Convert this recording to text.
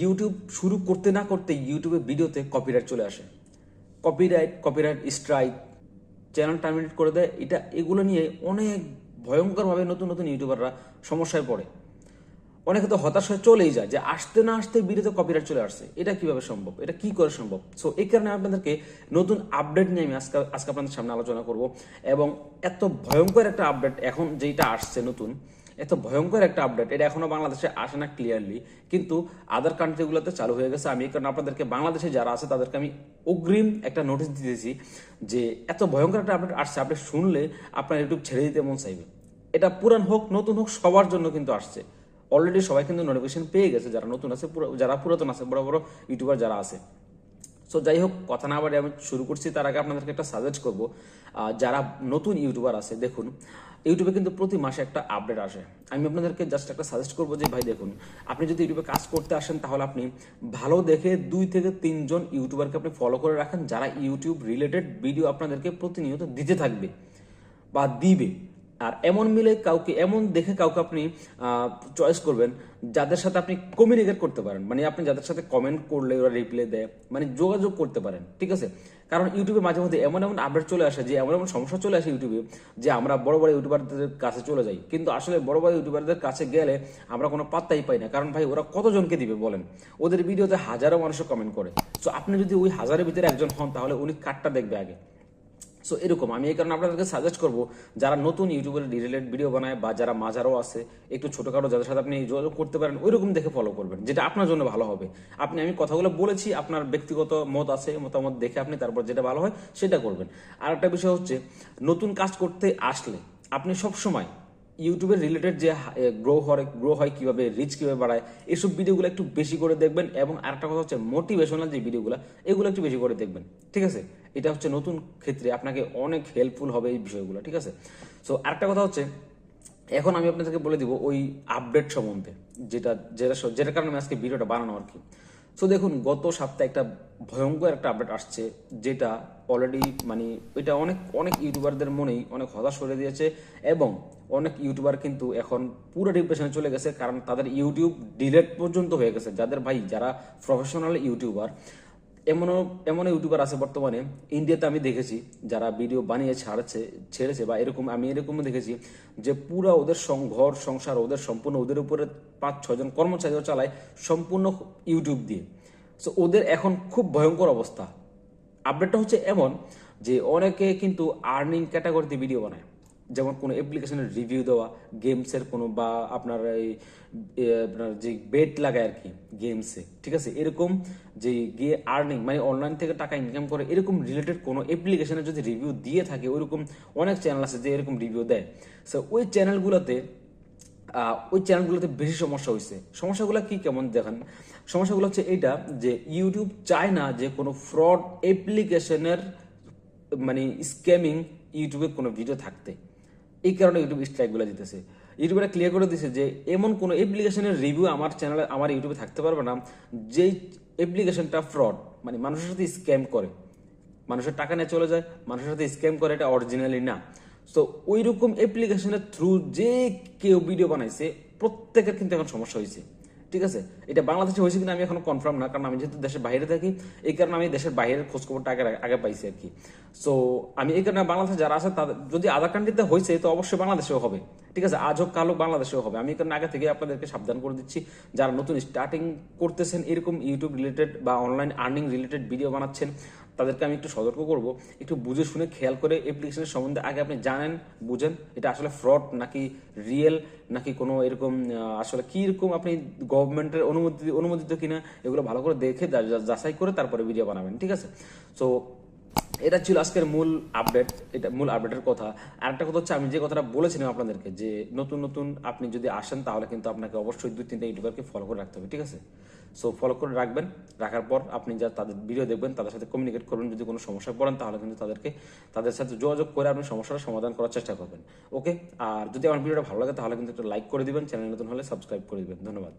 YouTube শুরু করতে না করতে ইউটিউবে ভিডিওতে কপিরাইট চলে আসে। Copyright copyright strike channel terminate করে দেয়। এটা, এগুলো নিয়ে অনেক ভয়ঙ্করভাবে নতুন নতুন ইউটিউবাররা সমস্যায় পড়ে। অনেকে তো হতাশ হয়ে চলেই যায় যে আসতে না আসতে ভিডিওতে কপিরাইট চলে আসছে। এটা কীভাবে সম্ভব? এটা কি করে সম্ভব? সো এই কারণে আপনাদেরকে নতুন আপডেট নিয়ে আমি আজকে আজকে আপনাদের সামনে আলোচনা করব। এবং এত ভয়ঙ্কর একটা আপডেট এখন যেটা আসছে নতুন এত ভয়ঙ্কর একটা আপডেট এটা এখনও বাংলাদেশে আসে না ক্লিয়ারলি কিন্তু আদার কান্ট্রিগুলোতে চালু হয়ে গেছে। আমি কারণ আপনাদেরকে, বাংলাদেশে যারা আছে, তাদেরকে আমি অগ্রিম একটা নোটিশ দিতেছি যে এত ভয়ঙ্কর একটা আপডেট আসছে। আপনি শুনলে আপনার ইউটিউব ছেড়ে দিতে মন চাইবে। এটা পুরান হোক, নতুন হোক, সবার জন্য কিন্তু আসছে। অলরেডি সবাই কিন্তু নোটিফিকেশন পেয়ে গেছে। যারা নতুন আছে যারা পুরাতন আছে, বড় বড় ইউটিউবার যারা আছে। সো যাই হোক কথা না বাড়ি আমি শুরু করছি। তার আগে আপনাদেরকে একটা সাজেস্ট করব। যারা নতুন ইউটিউবার আছে, দেখুন ইউটিউবে কিন্তু প্রতি মাসে একটা আপডেট আসে। আমি আপনাদেরকে জাস্ট একটা সাজেস্ট করব যে, ভাই, দেখুন, আপনি যদি ইউটিউবে কাজ করতে আসেন, তাহলে আপনি ভালো দেখে দুই থেকে তিনজন ইউটিউবারকে আপনি ফলো করে রাখেন, যারা ইউটিউব রিলেটেড ভিডিও আপনাদেরকে প্রতিনিয়ত দিতে থাকবে বা দিবে। আর এমন মিলে কাউকে, এমন দেখে কাউকে আপনি চয়েস করবেন যাদের সাথে আপনি কমিউনিকেট করতে পারেন। মানে আপনি যাদের সাথে কমেন্ট করলে ওরা রিপ্লাই দেয় মানে যোগাযোগ করতে পারেন, ঠিক আছে? কারণ ইউটিউবে মাঝে মধ্যে এমন এমন আপডেট চলে আসে, যে এমন এমন সমস্যা চলে আসে ইউটিউবে যে আমরা বড় বড় ইউটিউবারদের কাছে চলে যাই। কিন্তু আসলে বড় বড় ইউটিউবারদের কাছে গেলে আমরা কোনো পাত্তাই পাই না। কারণ ভাই, ওরা কতজনকে দিবে বলেন? ওদের ভিডিওতে হাজারো মানুষও কমেন্ট করে। সো আপনি যদি ওই হাজারের ভিতরে একজন হন, তাহলে উনি কার্ডটা দেখবে আগে। সো এরকম, আমি এই কারণে আপনাদেরকে সাজেস্ট করব, যারা নতুন ইউটিউবের রিলেটেড ভিডিও বানায় বা যারা মাজারও আছে, একটু ছোটোখাটো যাদের সাথে আপনি যোগাযোগ করতে পারেন, ওইরকম দেখে ফলো করবেন, যেটা আপনার জন্য ভালো হবে। আপনি, আমি কথাগুলো বলেছি, আপনার ব্যক্তিগত মত আছে, মতামত দেখে আপনি তারপর যেটা ভালো হয় সেটা করবেন। আর একটা বিষয় হচ্ছে, নতুন কাজ করতে আসলে আপনি সব সময় ইউটিউবের রিলেটেড যে গ্রো হয় গ্রো হয় কীভাবে রিচ কীভাবে বাড়ায়, এসব ভিডিওগুলো একটু বেশি করে দেখবেন এবং আরেকটা কথা হচ্ছে মোটিভেশনাল যে ভিডিওগুলো এগুলো একটু বেশি করে দেখবেন, ঠিক আছে? এটা হচ্ছে নতুন ক্ষেত্রে আপনাকে অনেক হেল্পফুল হবে এই বিষয়গুলো, ঠিক আছে? সো আরেকটা কথা হচ্ছে, এখন আমি আপনাদেরকে বলে দিব ওই আপডেট সম্বন্ধে, যেটা যেটা যেটার কারণে আমি আজকে ভিডিওটা বানানো আর কি। সো দেখুন, গত সপ্তাহে একটা ভয়ঙ্কর একটা আপডেট আসছে, যেটা অলরেডি মানে এটা অনেক অনেক ইউটিউবারদের মনেই অনেক হতাশ করে দিয়েছে এবং অনেক ইউটিউবার কিন্তু এখন পুরো ডিপ্রেশনে চলে গেছে কারণ তাদের ইউটিউব ডিলেট পর্যন্ত হয়ে গেছে। যাদের ভাই যারা প্রফেশনাল ইউটিউবার, এমনও এমন ইউটিউবার আছে বর্তমানে। ইন্ডিয়াতে আমি দেখেছি যারা ভিডিও বানিয়ে ছাড়ছে, ছেড়েছে বা এরকম, আমি এরকমও দেখেছি যে পুরো ওদের ঘর, সংসার, ওদের সম্পূর্ণ, ওদের উপরে পাঁচ ছজন কর্মচারীও চালায় সম্পূর্ণ ইউটিউব দিয়ে। সো ওদের এখন খুব ভয়ঙ্কর অবস্থা। আপডেটটা হচ্ছে এমন যে অনেকে কিন্তু আর্নিং ক্যাটাগরিতে ভিডিও বানায়। যেমন কোনো অ্যাপ্লিকেশনের রিভিউ দেওয়া গেমসের কোনো বা আপনার এই আপনার যে বেট লাগায় আর কি গেমসে ঠিক আছে? এরকম যে গিয়ে আর্নিং মানে অনলাইন থেকে টাকা ইনকাম করে, এরকম রিলেটেড কোনো অ্যাপ্লিকেশনের যদি রিভিউ দিয়ে থাকে, ওইরকম অনেক চ্যানেল আছে যে এরকম রিভিউ দেয়। সো ওই চ্যানেলগুলোতে ওই চ্যানেলগুলোতে বেশি সমস্যা হয়েছে সমস্যাগুলো কি কেমন? দেখেন সমস্যাগুলো হচ্ছে এইটা যে ইউটিউব চায় না যে কোনো ফ্রড অ্যাপ্লিকেশনের মানে স্ক্যামিং ইউটিউবে কোনো ভিডিও থাকতে। এই কারণে ইউটিউব স্ট্রাইকগুলো দিতেছে ইউটিউবে ক্লিয়ার করে দিছে যে এমন কোনো অ্যাপ্লিকেশনের রিভিউ আমার চ্যানেলে আমার ইউটিউবে থাকতে পারবে না, যেই অ্যাপ্লিকেশনটা ফ্রড মানে মানুষের সাথে স্ক্যাম করে। মানুষের টাকা নিয়ে চলে যায়, মানুষের সাথে স্ক্যাম করে এটা অরিজিনালি না। সো ওই রকম অ্যাপ্লিকেশনের থ্রু যে কেউ ভিডিও বানাইছে, প্রত্যেকের কিন্তু এখন সমস্যা হয়েছে ঠিক আছে? এটা বাংলাদেশে হয়েছে কিনা আমি এখনও কনফার্ম না, কারণ আমি যেহেতু দেশের বাইরে থাকি, এই কারণে আমি দেশের বাইরের খোঁজ খবরটা আগে আগে পাইছি আর কি। সো আমি এই কারণে বাংলাদেশে যারা আছে, তাদের, যদি আধার কান্ট্রিতে হয়েছে, তো অবশ্যই বাংলাদেশেও হবে। ঠিক আছে? আজ হোক, কাল হোক, বাংলাদেশেও হবে। আমি এই কারণে আগে থেকে আপনাদেরকে সাবধান করে দিচ্ছি। যারা নতুন স্টার্টিং করতেছেন, এরকম ইউটিউব রিলেটেড বা অনলাইন আর্নিং রিলেটেড ভিডিও বানাচ্ছেন তাদেরকে আমি একটু সতর্ক করব, একটু বুঝে শুনে খেয়াল করে অ্যাপ্লিকেশনের সম্বন্ধে আগে আপনি জানেন, বুঝেন, এটা আসলে ফ্রড নাকি রিয়েল নাকি কোনো এরকম আসলে কীরকম আপনি গভর্নমেন্টের অনুমতি, অনুমোদিত কিনা, এগুলো ভালো করে দেখে যাচাই করে তারপরে ভিডিও বানাবেন, ঠিক আছে? সো এটা ছিল আজকের মূল আপডেট এটা মূল আপডেটের কথা। আর একটা কথা হচ্ছে, আমি যে কথাটা বলেছিলাম আপনাদেরকে, যে নতুন নতুন আপনি যদি আসেন, তাহলে কিন্তু আপনাকে অবশ্যই দুই, তিনটা ইউটিউবারকে ফলো করে রাখতে হবে, ঠিক আছে? সো ফলো করে রাখবেন, রাখার পর আপনি যা তাদের ভিডিও দেখবেন, তাদের সাথে কমিউনিকেট করবেন, যদি কোনো সমস্যায় পড়েন, তাহলে কিন্তু তাদেরকে, তাদের সাথে যোগাযোগ করে আপনি সমস্যার সমাধান করার চেষ্টা করবেন ওকে আর যদি আমার ভিডিওটা ভালো লাগে, তাহলে কিন্তু একটা লাইক করে দিবেন চ্যানেল নতুন হলে সাবস্ক্রাইব করে দিবেন, ধন্যবাদ।